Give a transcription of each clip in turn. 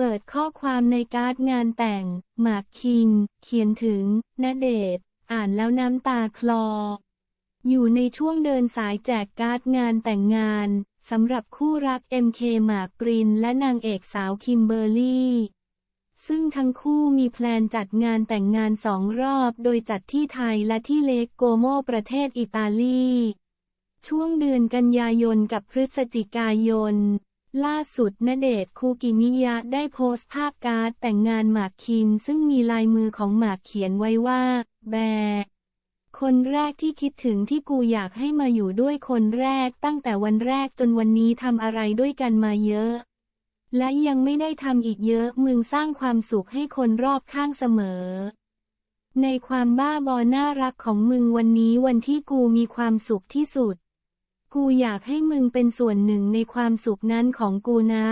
เปิดข้อความในการ์ดงานแต่ง หมากคิง เขียนถึงณเดชอ่านแล้วน้ำตาคลอ อยู่ในช่วงเดินสายแจกการ์ดงานแต่งงานสำหรับคู่รัก MK หมากปรินและนางเอกสาวคิมเบอร์รี่ ซึ่งทั้งคู่มีแพลนจัดงานแต่งงานสองรอบโดยจัดที่ไทยและที่เลกโกโมประเทศอิตาลี ช่วงเดือนกันยายนกับพฤศจิกายน ล่าสุดณเดชคูกิมิยะได้โพสต์ภาพการ์ดแต่งงานหมากคิมซึ่งมีลายมือของหมากเขียนไว้ว่า แบคนแรกที่คิดถึงที่กูอยากให้มาอยู่ด้วยคนแรกตั้งแต่วันแรกจนวันนี้ทำอะไรด้วยกันมาเยอะ และยังไม่ได้ทำอีกเยอะมึงสร้างความสุขให้คนรอบข้างเสมอ ในความบ้าบอน่ารักของมึงวันนี้วันที่กูมีความสุขที่สุด กูอยากให้มึงเป็นส่วนหนึ่งในความสุขนั้นของกูนะ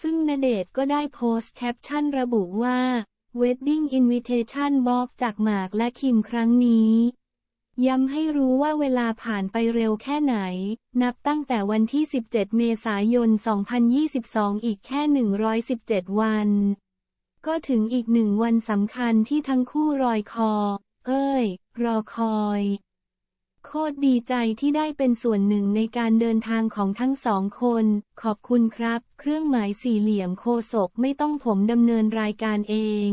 ซึ่งณเดชก็ได้โพสต์แคปชั่นระบุว่า Wedding Invitation บอกจากหมากและคิมครั้งนี้ ย้ำให้รู้ว่าเวลาผ่านไปเร็วแค่ไหน นับตั้งแต่วันที่ 17 เมษายน 2022 อีกแค่ 117 วัน ก็ถึงอีกหนึ่งวันสำคัญที่ทั้งคู่รอยคอ เอ้ย รอคอย โคตรดีใจที่ได้เป็นส่วนหนึ่งในการเดินทางของทั้งสองคน ขอบคุณครับ เครื่องหมายสี่เหลี่ยมโคศกไม่ต้องผมดำเนินรายการเอง